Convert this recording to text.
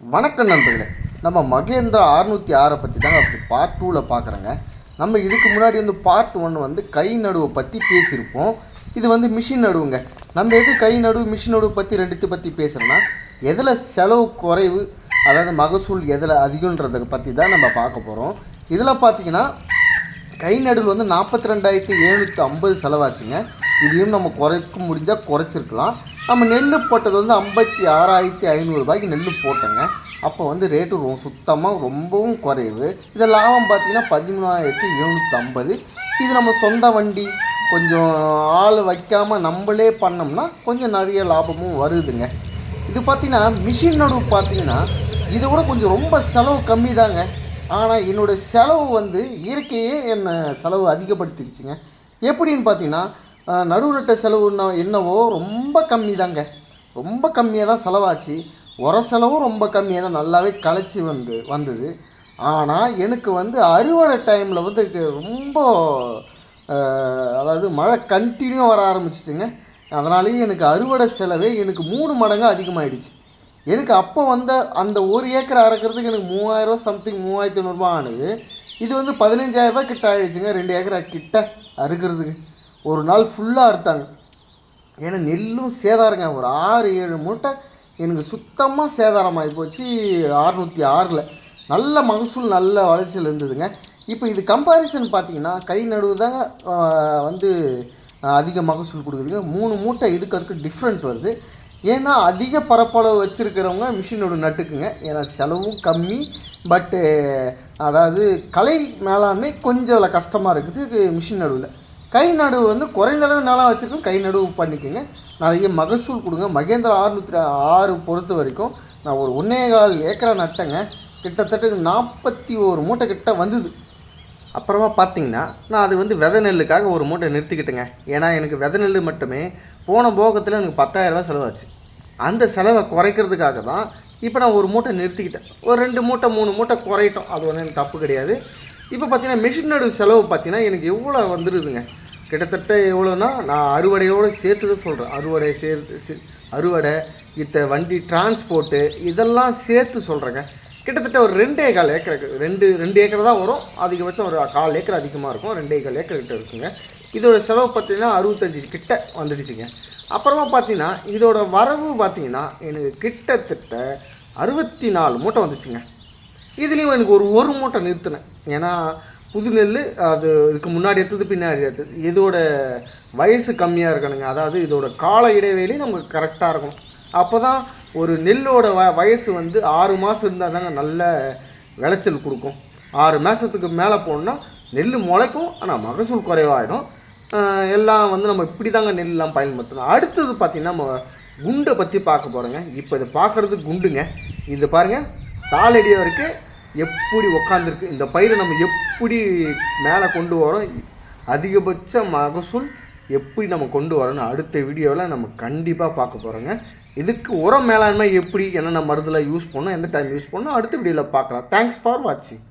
வணக்கம் நண்பர்களே. நம்ம மகேந்திரா அறுநூற்றி ஆறை பற்றி தாங்க அப்படி பார்ட் டூவில் பார்க்குறோங்க நம்ம இதுக்கு முன்னாடி வந்து பார்ட் ஒன் வந்து கை நடுவை பற்றி பேசியிருப்போம். இது வந்து மிஷின் நடுவுங்க. நம்ம எது கை நடுவு மிஷின் நடுவு பற்றி ரெண்டுத்தை பற்றி பேசுகிறோன்னா எதில் செலவு குறைவு அதாவது மகசூல் எதில் அதிகன்றதை பற்றி தான் நம்ம பார்க்க போகிறோம் இதில் பார்த்தீங்கன்னா கை நடுவில் வந்து நாற்பத்தி ரெண்டாயிரத்தி எழுநூற்றி ஐம்பது செலவாச்சுங்க. இதையும் நம்ம குறைக்க முடிஞ்சால் குறைச்சிருக்கலாம். நம்ம நெல் போட்டது வந்து ஐம்பத்தி ஆறாயிரத்தி ஐநூறுரூபாய்க்கு நெல் போட்டோங்க. அப்போ வந்து ரேட்டு ரொ சுத்தமாக ரொம்பவும் குறைவு. இது லாபம் பார்த்தீங்கன்னா பதிமூணாயிரத்தி எழுநூற்றி ஐம்பது இது நம்ம சொந்த வண்டி. கொஞ்சம் ஆள் வைக்காமல் நம்மளே பண்ணோம்னா கொஞ்சம் நிறைய லாபமும் வருதுங்க. இது பார்த்தீங்கன்னா மிஷின் நடுவு பார்த்திங்கன்னா இதை விட கொஞ்சம் ரொம்ப செலவு கம்மி தாங்க. ஆனால் என்னோடய செலவு வந்து இயற்கையே என்னை செலவு அதிகப்படுத்திடுச்சுங்க. எப்படின்னு பார்த்தீங்கன்னா அஹ், நடுவு செலவு என்னவோ ரொம்ப கம்மி தாங்க ரொம்ப கம்மியாக தான் செலவாச்சு. உர செலவும் ரொம்ப கம்மியாக தான் நல்லாவே களைச்சி வந்து வந்தது. ஆனால் எனக்கு வந்து அறுவடை டைமில் வந்து ரொம்ப அதாவது மழை கண்டினியூ வர ஆரம்பிச்சிச்சுங்க. அதனாலேயே எனக்கு அறுவடை செலவே எனக்கு மூணு மடங்கு அதிகமாகிடுச்சு எனக்கு அப்போ வந்த அந்த ஒரு ஏக்கர் அறுக்கிறதுக்கு எனக்கு மூவாயிரரூவா சம்திங் மூவாயிரத்தி ஐநூறுரூபா ஆனது. இது வந்து பதினஞ்சாயிரரூபா கிட்ட ஆகிடுச்சுங்க ரெண்டு ஏக்கர் கிட்ட அறுக்கிறதுக்கு. ஒரு நாள் ஃபுல்லாக அறுத்தாங்க. ஏன்னா நெல்லும் சேதாரங்க. ஒரு ஆறு ஏழு மூட்டை எனக்கு சுத்தமாக சேதாரமாகி போச்சு. அறுநூற்றி ஆறில். நல்ல மகசூல் நல்ல வளர்ச்சியில் இருந்ததுங்க. இப்போ இது கம்பாரிசன் பார்த்தீங்கன்னா கை நடுவு தாங்க வந்து அதிக மகசூல் கொடுக்குதுங்க. மூணு மூட்டை இதுக்கு அதுக்கு டிஃப்ரெண்ட் வருது. ஏன்னா அதிக பரப்பளவு வச்சுருக்கிறவங்க மிஷினோட நட்டுக்குங்க. ஏன்னா செலவும் கம்மி. பட்டு அதாவது கலை மேலாண்மை கொஞ்சம் அதில் கஷ்டமாக இருக்குது மிஷின் நடுவில். கை நடுவு வந்து குறைந்த அளவு நல்லா வச்சுருக்கோம். கை நடுவு பண்ணிக்கோங்க. நிறைய மகசூல் கொடுங்க. மகேந்திரா ஆறுநூற்றி ஆறு பொறுத்த வரைக்கும் நான் ஒரு ஒன்றே கால் ஏக்கரா நட்டேங்க. கிட்டத்தட்ட நாற்பத்தி ஒரு மூட்டை கிட்ட வந்தது. அப்புறமா பார்த்தீங்கன்னா நான் அது வந்து விதை நெல்லுக்காக ஒரு மூட்டை நிறுத்திக்கிட்டேங்க. ஏன்னா எனக்கு விதை நெல் மட்டுமே போன போகத்தில் எனக்கு பத்தாயிரரூபா செலவாச்சு. அந்த செலவை குறைக்கிறதுக்காக தான் இப்போ நான் ஒரு மூட்டை நிறுத்திக்கிட்டேன். ஒரு ரெண்டு மூட்டை மூணு மூட்டை குறையிட்டோம். அது ஒன்றும் எனக்கு தப்பு கிடையாது. இப்போ பார்த்தீங்கன்னா மிஷின் நடுவு செலவு பார்த்தீங்கன்னா எனக்கு எவ்வளோ வந்துடுதுங்க கிட்டத்தட்ட எவ்வளோன்னா நான் அறுவடையோடு சேர்த்து தான் சொல்கிறேன் அறுவடை சேர்த்து அறுவடை இத்த வண்டி டிரான்ஸ்போர்ட்டு இதெல்லாம் சேர்த்து சொல்கிறேங்க கிட்டத்தட்ட ஒரு ரெண்டே கால் ஏக்கருக்கு ரெண்டு ரெண்டு ஏக்கர் தான் வரும். அதிகபட்சம் ஒரு கால் ஏக்கர் அதிகமாக இருக்கும். ரெண்டே கால் ஏக்கர் கிட்ட இருக்குங்க. இதோட செலவு பார்த்தீங்கன்னா அறுபத்தஞ்சு கிட்ட வந்துடுச்சுங்க. அப்புறமா பார்த்தீங்கன்னா இதோட வரவு பார்த்தீங்கன்னா எனக்கு கிட்டத்தட்ட அறுபத்தி நாலு மூட்டை வந்துச்சுங்க. இதுலேயும் எனக்கு ஒரு ஒரு மூட்டை நிறுத்தினேன். ஏன்னா புது நெல் அது இதுக்கு முன்னாடி எடுத்தது பின்னாடி எடுத்தது. இதோட வயசு கம்மியாக இருக்கணுங்க. அதாவது இதோட கால இடைவெளி நமக்கு கரெக்டாக இருக்கும் அப்போ தான் ஒரு நெல்லோட வ வயசு வந்து ஆறு மாதம் இருந்தால் தாங்க நல்ல விளைச்சல் கொடுக்கும். ஆறு மாதத்துக்கு மேலே போனோம்னா நெல் முளைக்கும் ஆனால் மகசூல் குறைவாயிடும். எல்லாம் வந்து நம்ம இப்படி தாங்க நெல்லாம் பயன்படுத்தணும். அடுத்தது பார்த்திங்கன்னா நம்ம குண்டை பற்றி பார்க்க போகிறோங்க இப்போ இதை பார்க்குறது குண்டுங்க. இது பாருங்கள் தாளடி வரைக்கும் எப்படி உக்காந்துருக்கு இந்த பயிரை நம்ம எப்படி மேலே கொண்டு வரோம் அதிகபட்ச மகசூல் எப்படி நம்ம கொண்டு வரோம்னு அடுத்த வீடியோவில் நம்ம கண்டிப்பாக பார்க்க போகிறோங்க. இதுக்கு உரம் மேலாண்மை எப்படி என்னென்ன மருந்தில் யூஸ் பண்ணணும் எந்த டைம் யூஸ் பண்ணணும் அடுத்த வீடியோவில் பார்க்கலாம். தேங்க்ஸ் ஃபார் வாட்சிங்